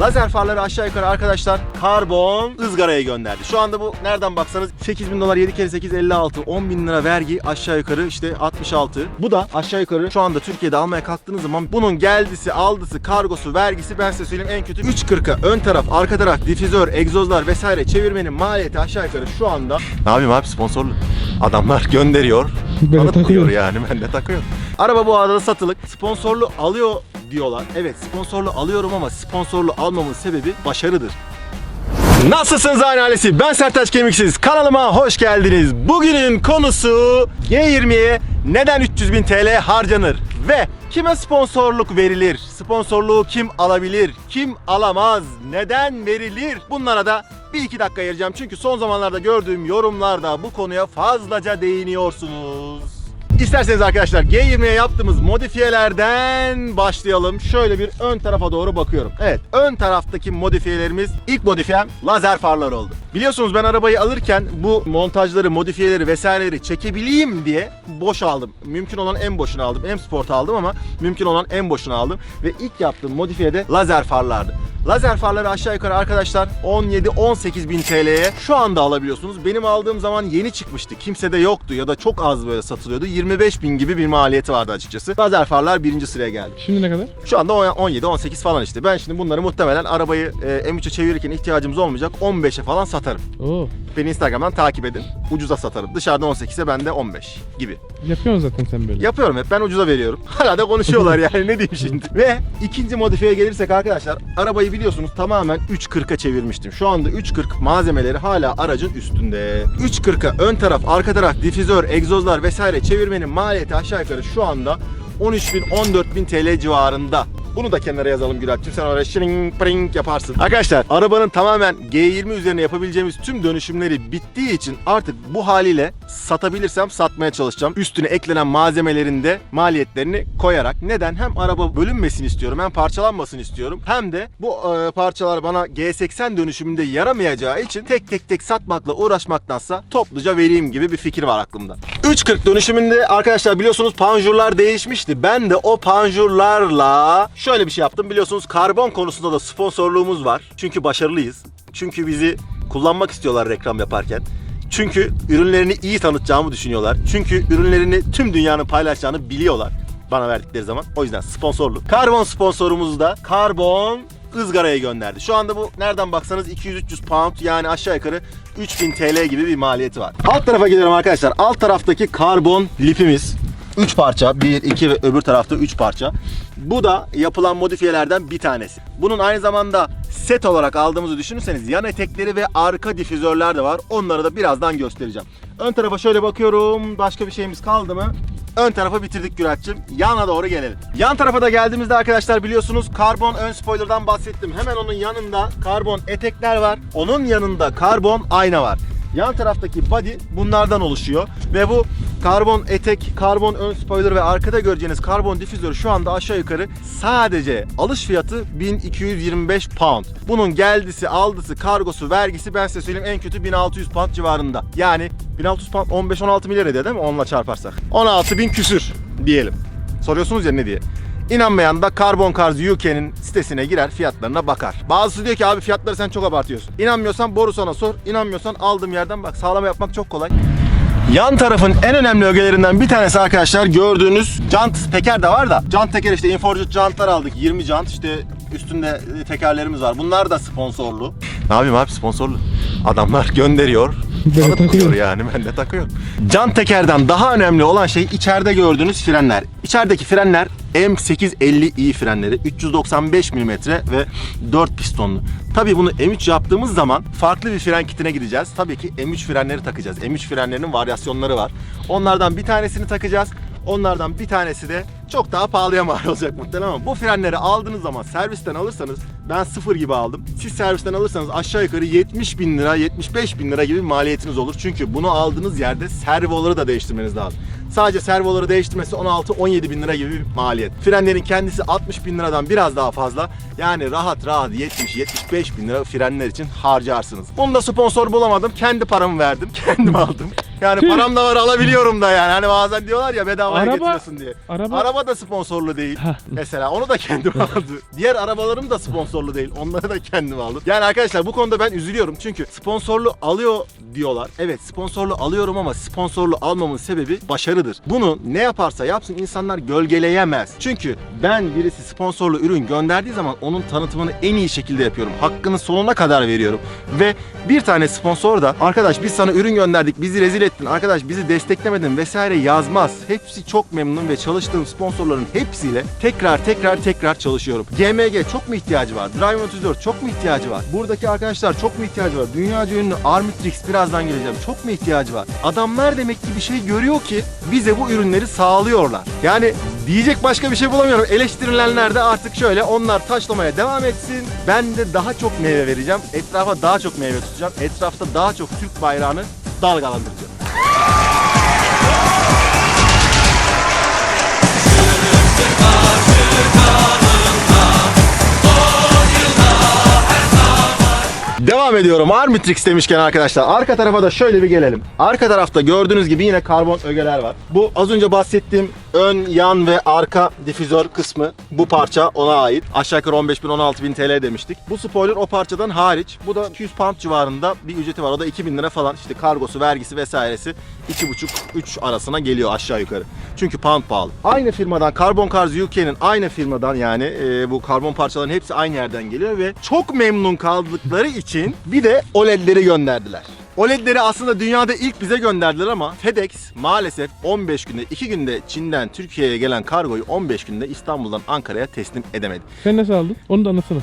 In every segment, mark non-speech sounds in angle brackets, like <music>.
Lazer farları aşağı yukarı arkadaşlar karbon ızgaraya gönderdi. Şu anda bu nereden baksanız 8 bin dolar 7 kere 8 56 10 bin lira vergi aşağı yukarı işte 66. Bu da aşağı yukarı şu anda Türkiye'de almaya kalktığınız zaman bunun geldisi aldısı kargosu vergisi ben size söyleyeyim en kötü 3.40'a ön taraf arka taraf difüzör egzozlar vesaire çevirmenin maliyeti aşağı yukarı şu anda. Ne yapayım abi sponsorlu. Adamlar gönderiyor. <laughs> Bana takıyor yani ben de takıyorum. Araba bu arada satılık. Sponsorlu alıyor diyorlar. Evet sponsorlu alıyorum ama sponsorlu almamın sebebi başarıdır. Nasılsınız ailesi? Ben Sertaç Kemiksiz. Kanalıma hoş geldiniz. Bugünün konusu G20'ye neden 300 bin TL harcanır? Ve kime sponsorluk verilir? Sponsorluğu kim alabilir? Kim alamaz? Neden verilir? Bunlara da bir iki dakika ayıracağım. Çünkü son zamanlarda gördüğüm yorumlarda bu konuya fazlaca değiniyorsunuz. İsterseniz arkadaşlar G20'ye yaptığımız modifiyelerden başlayalım. Şöyle bir ön tarafa doğru bakıyorum. Evet ön taraftaki modifiyelerimiz ilk modifiyem lazer farlar oldu. Biliyorsunuz ben arabayı alırken bu montajları, modifiyeleri vesaireleri çekebileyim diye boş aldım. Mümkün olan en boşunu aldım. M Sport aldım ama mümkün olan en boşunu aldım. Ve ilk yaptığım modifiyede lazer farlardı. Lazer farları aşağı yukarı arkadaşlar 17-18 bin TL'ye şu anda alabiliyorsunuz. Benim aldığım zaman yeni çıkmıştı. Kimse de yoktu ya da çok az böyle satılıyordu. 25 bin gibi bir maliyeti vardı açıkçası. Lazer farlar birinci sıraya geldi. Şimdi ne kadar? Şu anda 17-18 falan işte. Ben şimdi bunları muhtemelen arabayı e, M3'e çevirirken ihtiyacımız olmayacak 15'e falan satarım. Oo. Beni Instagram'dan takip edin. Ucuza satarım. Dışarıda 18 ise bende 15 gibi. Yapıyorsun zaten sen böyle. Yapıyorum hep. Ben ucuza veriyorum. <laughs> Hala da konuşuyorlar yani ne diyeyim şimdi. Ve ikinci modifiye gelirsek arkadaşlar arabayı biliyorsunuz tamamen 340'a çevirmiştim. Şu anda 340 malzemeleri hala aracın üstünde. 340'a ön taraf, arka taraf, difüzör, egzozlar vesaire çevirmenin maliyeti aşağı yukarı şu anda 13 bin 14 bin TL civarında. Bunu da kenara yazalım Gülal'cim. Sen oraya şiring pring yaparsın. Arkadaşlar arabanın tamamen G20 üzerine yapabileceğimiz tüm dönüşümleri bittiği için artık bu haliyle satabilirsem satmaya çalışacağım. Üstüne eklenen malzemelerin de maliyetlerini koyarak. Neden? Hem araba bölünmesini istiyorum hem parçalanmasını istiyorum. Hem de bu e, parçalar bana G80 dönüşümünde yaramayacağı için tek tek tek satmakla uğraşmaktansa topluca vereyim gibi bir fikir var aklımda. 340 dönüşümünde arkadaşlar biliyorsunuz panjurlar değişmişti. Ben de o panjurlarla şöyle bir şey yaptım. Biliyorsunuz karbon konusunda da sponsorluğumuz var. Çünkü başarılıyız. Çünkü bizi kullanmak istiyorlar reklam yaparken. Çünkü ürünlerini iyi tanıtacağımı düşünüyorlar. Çünkü ürünlerini tüm dünyanın paylaşacağını biliyorlar bana verdikleri zaman. O yüzden sponsorluk. Karbon sponsorumuz da karbon ızgaraya gönderdi. Şu anda bu nereden baksanız 200-300 pound yani aşağı yukarı 3000 TL gibi bir maliyeti var. Alt tarafa geliyorum arkadaşlar. Alt taraftaki karbon lipimiz 3 parça. 1, 2 ve öbür tarafta 3 parça. Bu da yapılan modifiyelerden bir tanesi. Bunun aynı zamanda set olarak aldığımızı düşünürseniz yan etekleri ve arka difüzörler de var. Onları da birazdan göstereceğim. Ön tarafa şöyle bakıyorum. Başka bir şeyimiz kaldı mı? Ön tarafa bitirdik Gürat'cığım. Yana doğru gelelim. Yan tarafa da geldiğimizde arkadaşlar biliyorsunuz karbon ön spoiler'dan bahsettim. Hemen onun yanında karbon etekler var. Onun yanında karbon ayna var. Yan taraftaki body bunlardan oluşuyor ve bu karbon etek, karbon ön spoiler ve arkada göreceğiniz karbon difüzör şu anda aşağı yukarı sadece alış fiyatı 1225 pound. Bunun geldisi, aldısı, kargosu, vergisi ben size söyleyeyim en kötü 1600 pound civarında. Yani 1600 pound 15-16 milyar ediyor değil mi? Onunla çarparsak. 16 bin küsür diyelim. Soruyorsunuz ya ne diye. İnanmayan da Carbon Cars UK'nin sitesine girer fiyatlarına bakar. Bazısı diyor ki abi fiyatları sen çok abartıyorsun. İnanmıyorsan Borusan'a sor. İnanmıyorsan aldığım yerden bak. Sağlama yapmak çok kolay. Yan tarafın en önemli ögelerinden bir tanesi arkadaşlar gördüğünüz jant teker de var da jant teker işte Inforged jantlar aldık 20 jant işte üstünde tekerlerimiz var bunlar da sponsorlu. Ne yapayım abi sponsorlu? Adamlar gönderiyor. Tanıtmıyor takıyorum. yani ben de takıyorum. Jant tekerden daha önemli olan şey içeride gördüğünüz frenler. İçerideki frenler M850i frenleri 395 mm ve 4 pistonlu. Tabii bunu M3 yaptığımız zaman farklı bir fren kitine gideceğiz. Tabii ki M3 frenleri takacağız. M3 frenlerinin varyasyonları var. Onlardan bir tanesini takacağız. Onlardan bir tanesi de çok daha pahalıya mal olacak muhtemelen ama bu frenleri aldığınız zaman servisten alırsanız ben sıfır gibi aldım. Siz servisten alırsanız aşağı yukarı 70 bin lira 75 bin lira gibi bir maliyetiniz olur. Çünkü bunu aldığınız yerde servoları da değiştirmeniz lazım. Sadece servoları değiştirmesi 16-17 bin lira gibi bir maliyet. Frenlerin kendisi 60 bin liradan biraz daha fazla. Yani rahat rahat 70-75 bin lira frenler için harcarsınız. Bunu da sponsor bulamadım. Kendi paramı verdim. <laughs> Kendim aldım. Yani Tüh. param da var alabiliyorum da yani. Hani bazen diyorlar ya bedavaya Araba- getiriyorsun diye. Araba, Araba da sponsorlu değil. Hah. Mesela onu da kendim <laughs> aldım. Diğer arabalarım da sponsorlu değil. Onları da kendim aldım. Yani arkadaşlar bu konuda ben üzülüyorum. Çünkü sponsorlu alıyor diyorlar. Evet sponsorlu alıyorum ama sponsorlu almamın sebebi başarıdır. Bunu ne yaparsa yapsın insanlar gölgeleyemez. Çünkü ben birisi sponsorlu ürün gönderdiği zaman onun tanıtımını en iyi şekilde yapıyorum. Hakkını sonuna kadar veriyorum. Ve bir tane sponsor da arkadaş biz sana ürün gönderdik bizi rezil ettin arkadaş bizi desteklemedin vesaire yazmaz. Hepsi çok memnun ve çalıştığım sponsorların hepsiyle tekrar tekrar tekrar çalışıyorum. GMG çok mu ihtiyacı var? Drive 34 çok mu ihtiyacı var? Buradaki arkadaşlar çok mu ihtiyacı var? Dünyaca ünlü Armitrix birazdan geleceğim. Çok mu ihtiyacı var? Adamlar demek ki bir şey görüyor ki bize bu ürünleri sağlıyorlar. Yani diyecek başka bir şey bulamıyorum. Eleştirilenler de artık şöyle onlar taşlamaya devam etsin. Ben de daha çok meyve vereceğim. Etrafa daha çok meyve tutacağım. Etrafta daha çok Türk bayrağını dalgalandıracağım. Devam ediyorum. Armitrix demişken arkadaşlar arka tarafa da şöyle bir gelelim. Arka tarafta gördüğünüz gibi yine karbon ögeler var. Bu az önce bahsettiğim ön, yan ve arka difüzör kısmı bu parça ona ait. Aşağı yukarı 15 bin 16 bin TL demiştik. Bu spoiler o parçadan hariç. Bu da 200 pound civarında bir ücreti var. O da 2000 lira falan. İşte kargosu, vergisi vesairesi 2,5-3 arasına geliyor aşağı yukarı. Çünkü pound pahalı. Aynı firmadan Carbon Cars UK'nin aynı firmadan yani e, bu karbon parçaların hepsi aynı yerden geliyor ve çok memnun kaldıkları için bir de OLED'leri gönderdiler. OLED'leri aslında dünyada ilk bize gönderdiler ama FedEx maalesef 15 günde 2 günde Çin'den Türkiye'ye gelen kargoyu 15 günde İstanbul'dan Ankara'ya teslim edemedi. sen nasıl aldın? Onu da anlatsana.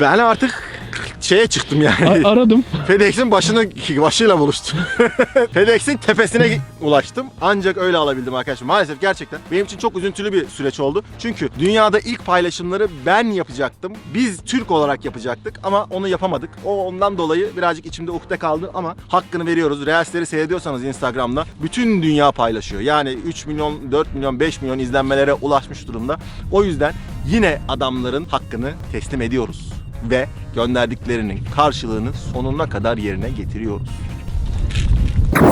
Ben artık şeye çıktım yani. A- aradım. <laughs> FedEx'in başını başıyla buluştum. <laughs> FedEx'in tepesine ulaştım. Ancak öyle alabildim arkadaşlar. Maalesef gerçekten benim için çok üzüntülü bir süreç oldu. Çünkü dünyada ilk paylaşımları ben yapacaktım. Biz Türk olarak yapacaktık ama onu yapamadık. O ondan dolayı birazcık içimde ukde kaldı ama hakkını veriyoruz. Reelsleri seyrediyorsanız Instagram'da bütün dünya paylaşıyor. Yani 3 milyon, 4 milyon, 5 milyon izlenmelere ulaşmış durumda. O yüzden yine adamların hakkını teslim ediyoruz ve gönderdiklerinin karşılığını sonuna kadar yerine getiriyoruz.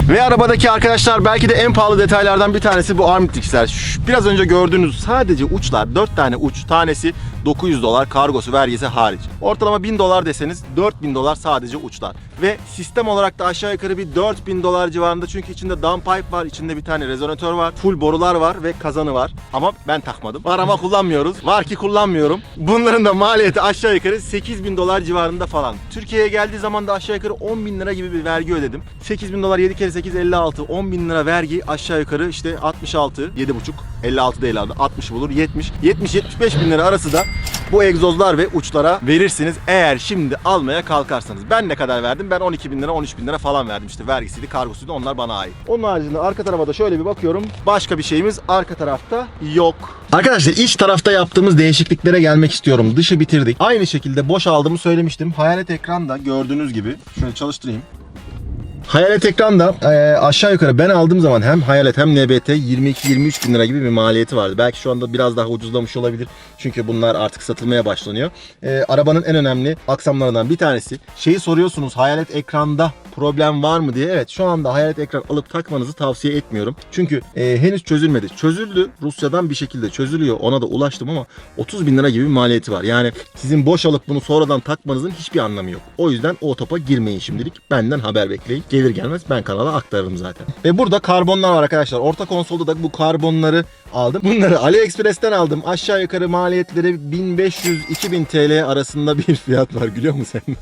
Ve arabadaki arkadaşlar belki de en pahalı detaylardan bir tanesi bu Armitrix'ler. Şu- Biraz önce gördüğünüz sadece uçlar, 4 tane uç tanesi 900 dolar kargosu vergisi hariç. Ortalama 1000 dolar deseniz 4000 dolar sadece uçlar. Ve sistem olarak da aşağı yukarı bir 4000 dolar civarında çünkü içinde downpipe var, içinde bir tane rezonatör var, full borular var ve kazanı var. Ama ben takmadım. Var ama kullanmıyoruz. Var ki kullanmıyorum. Bunların da maliyeti aşağı yukarı 8000 dolar civarında falan. Türkiye'ye geldiği zaman da aşağı yukarı 10 bin lira gibi bir vergi ödedim. 8000 dolar 7 kere 8 56 10 bin lira vergi aşağı yukarı işte 66 7,5 56 değil abi 60 bulur 70 70 75 bin lira arası da bu egzozlar ve uçlara verirsiniz eğer şimdi almaya kalkarsanız. Ben ne kadar verdim? Ben 12 bin lira 13 bin lira falan verdim işte vergisiydi kargosuydu onlar bana ait. Onun haricinde arka tarafa da şöyle bir bakıyorum. Başka bir şeyimiz arka tarafta yok. Arkadaşlar iç tarafta yaptığımız değişikliklere gelmek istiyorum. Dışı bitirdik. Aynı şekilde boş aldığımı söylemiştim. Hayalet ekranda gördüğünüz gibi. Şöyle çalıştırayım. Hayalet ekranda e, aşağı yukarı ben aldığım zaman hem Hayalet hem NBT 22-23 bin lira gibi bir maliyeti vardı. Belki şu anda biraz daha ucuzlamış olabilir. Çünkü bunlar artık satılmaya başlanıyor. E, arabanın en önemli aksamlarından bir tanesi. Şeyi soruyorsunuz Hayalet ekranda problem var mı diye. Evet şu anda Hayalet ekran alıp takmanızı tavsiye etmiyorum. Çünkü e, henüz çözülmedi. Çözüldü. Rusya'dan bir şekilde çözülüyor. Ona da ulaştım ama 30 bin lira gibi bir maliyeti var. Yani sizin boş alıp bunu sonradan takmanızın hiçbir anlamı yok. O yüzden o topa girmeyin şimdilik. Benden haber bekleyin. Gelir gelmez ben kanala aktarırım zaten. Ve burada karbonlar var arkadaşlar. Orta konsolda da bu karbonları aldım. Bunları AliExpress'ten aldım. Aşağı yukarı maliyetleri 1500-2000 TL arasında bir fiyat var. Gülüyor musun sen?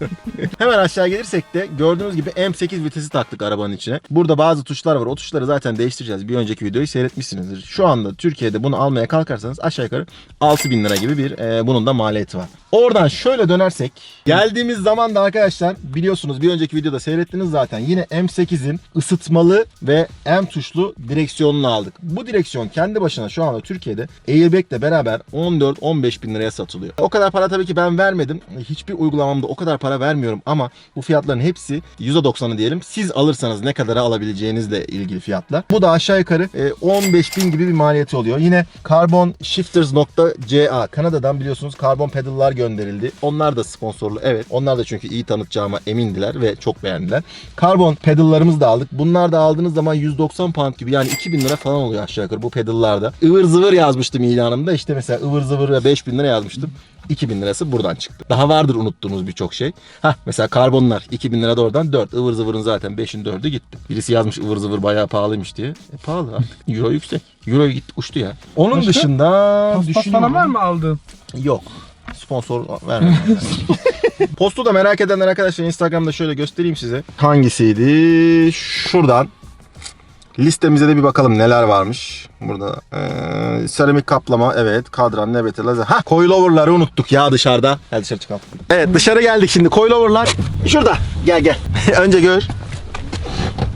<laughs> Hemen aşağı gelirsek de gördüğünüz gibi M8 vitesi taktık arabanın içine. Burada bazı tuşlar var. O tuşları zaten değiştireceğiz. Bir önceki videoyu seyretmişsinizdir. Şu anda Türkiye'de bunu almaya kalkarsanız aşağı yukarı 6000 lira gibi bir e, bunun da maliyeti var. Oradan şöyle dönersek geldiğimiz zaman da arkadaşlar biliyorsunuz bir önceki videoda seyrettiniz zaten. Yine M8'in ısıtmalı ve M tuşlu direksiyonunu aldık. Bu direksiyon kendi başına başına şu anda Türkiye'de airbag'le beraber 14-15 bin liraya satılıyor. O kadar para tabii ki ben vermedim. Hiçbir uygulamamda o kadar para vermiyorum ama bu fiyatların hepsi %90'ı diyelim. Siz alırsanız ne kadara alabileceğinizle ilgili fiyatlar. Bu da aşağı yukarı e, 15 bin gibi bir maliyeti oluyor. Yine Carbon Shifters.ca Kanada'dan biliyorsunuz karbon pedallar gönderildi. Onlar da sponsorlu. Evet. Onlar da çünkü iyi tanıtacağıma emindiler ve çok beğendiler. Karbon pedallarımızı da aldık. Bunlar da aldığınız zaman 190 pound gibi yani 2000 lira falan oluyor aşağı yukarı bu pedallarda. Ivır zıvır yazmıştım ilanımda. İşte mesela ıvır zıvır ve 5000 lira yazmıştım. 2000 lirası buradan çıktı. Daha vardır unuttuğunuz birçok şey. Hah mesela karbonlar 2000 lira da oradan 4. ıvır zıvırın zaten 5'in 4'ü gitti. Birisi yazmış ıvır zıvır bayağı pahalıymış diye. E, pahalı artık. <laughs> Euro yüksek. Euro gitti uçtu ya. Onun Başka? dışında Paspas var mı aldın? Yok. Sponsor vermem. <laughs> Postu da merak edenler arkadaşlar Instagram'da şöyle göstereyim size. Hangisiydi? Şuradan. Listemize de bir bakalım neler varmış. Burada eee seramik kaplama evet kadran nebeti lazer. Ha coilover'ları unuttuk ya dışarıda. Gel dışarı çıkalım. Evet dışarı geldik şimdi coilover'lar şurada. Gel gel. <laughs> Önce gör.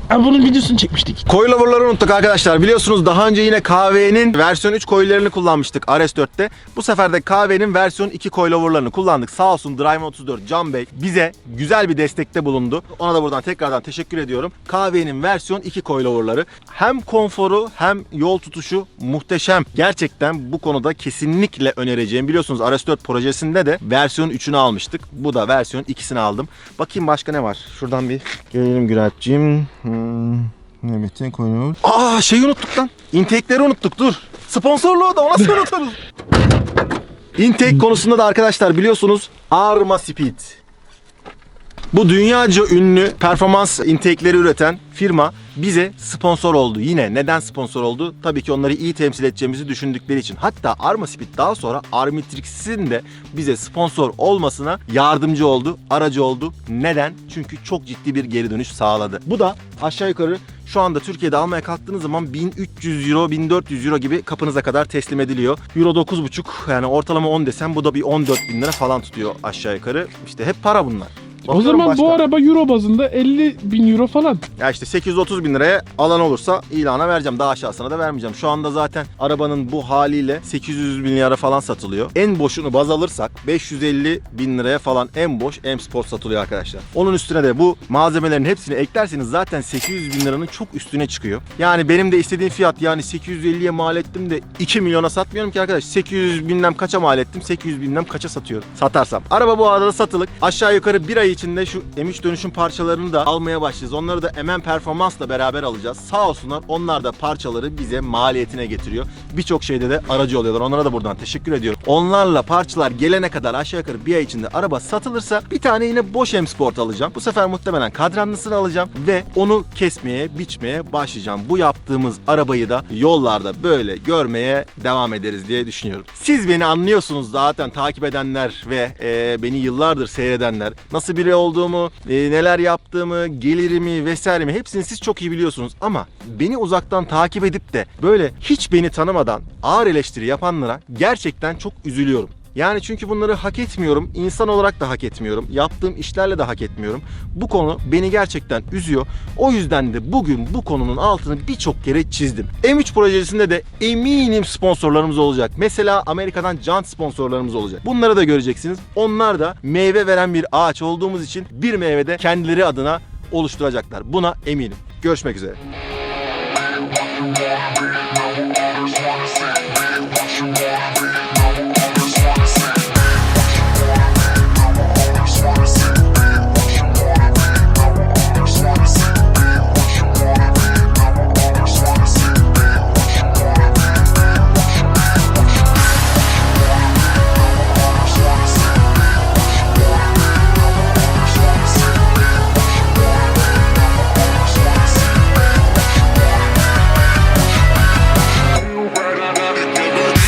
Ha, bunun videosunu çekmiştik. Coilover'ları unuttuk arkadaşlar. Biliyorsunuz daha önce yine KV'nin versiyon 3 coil'lerini kullanmıştık RS4'te. Bu sefer de KV'nin versiyon 2 coilover'larını kullandık. Sağ olsun Drive 34 Can Bey bize güzel bir destekte bulundu. Ona da buradan tekrardan teşekkür ediyorum. KV'nin versiyon 2 coilover'ları hem konforu hem yol tutuşu muhteşem. Gerçekten bu konuda kesinlikle önereceğim. Biliyorsunuz RS4 projesinde de versiyon 3'ünü almıştık. Bu da versiyon 2'sini aldım. Bakayım başka ne var? Şuradan bir gelelim Gürat'cığım. Hmm. Evet, tek oynuyor. Aa şeyi unuttuk lan. Intake'leri unuttuk dur. Sponsorluğu da o nasıl unuturuz? Intake konusunda da arkadaşlar biliyorsunuz Arma Speed. Bu dünyaca ünlü performans intake'leri üreten firma bize sponsor oldu. Yine neden sponsor oldu? Tabii ki onları iyi temsil edeceğimizi düşündükleri için. Hatta Arma Speed daha sonra Armitrix'in de bize sponsor olmasına yardımcı oldu, aracı oldu. Neden? Çünkü çok ciddi bir geri dönüş sağladı. Bu da aşağı yukarı şu anda Türkiye'de almaya kalktığınız zaman 1300 euro, 1400 euro gibi kapınıza kadar teslim ediliyor. Euro 9,5 yani ortalama 10 desem bu da bir 14 bin lira falan tutuyor aşağı yukarı. İşte hep para bunlar. O Bakıyorum zaman başka. bu araba euro bazında 50 bin euro falan. Ya işte 830 bin liraya alan olursa ilana vereceğim. Daha aşağısına da vermeyeceğim. Şu anda zaten arabanın bu haliyle 800 bin lira falan satılıyor. En boşunu baz alırsak 550 bin liraya falan en boş M Sport satılıyor arkadaşlar. Onun üstüne de bu malzemelerin hepsini eklerseniz zaten 800 bin liranın çok üstüne çıkıyor. Yani benim de istediğim fiyat yani 850'ye mal ettim de 2 milyona satmıyorum ki arkadaş. 800 bilmem kaça mal ettim 800 bilmem kaça satıyorum. Satarsam. Araba bu arada satılık. Aşağı yukarı bir ay içinde şu M3 dönüşüm parçalarını da almaya başlayacağız. Onları da MM Performans'la beraber alacağız. Sağ olsunlar onlar da parçaları bize maliyetine getiriyor. Birçok şeyde de aracı oluyorlar. Onlara da buradan teşekkür ediyorum. Onlarla parçalar gelene kadar aşağı yukarı bir ay içinde araba satılırsa bir tane yine Bosch M Sport alacağım. Bu sefer muhtemelen kadranlısını alacağım ve onu kesmeye, biçmeye başlayacağım. Bu yaptığımız arabayı da yollarda böyle görmeye devam ederiz diye düşünüyorum. Siz beni anlıyorsunuz zaten takip edenler ve e, beni yıllardır seyredenler. Nasıl biri olduğumu, e, neler yaptığımı, gelirimi vesairemi hepsini siz çok iyi biliyorsunuz. Ama beni uzaktan takip edip de böyle hiç beni tanımadan ağır eleştiri yapanlara gerçekten çok üzülüyorum. Yani çünkü bunları hak etmiyorum. İnsan olarak da hak etmiyorum. Yaptığım işlerle de hak etmiyorum. Bu konu beni gerçekten üzüyor. O yüzden de bugün bu konunun altını birçok kere çizdim. M3 projesinde de eminim sponsorlarımız olacak. Mesela Amerika'dan jant sponsorlarımız olacak. Bunları da göreceksiniz. Onlar da meyve veren bir ağaç olduğumuz için bir meyvede kendileri adına oluşturacaklar. Buna eminim. Görüşmek üzere. What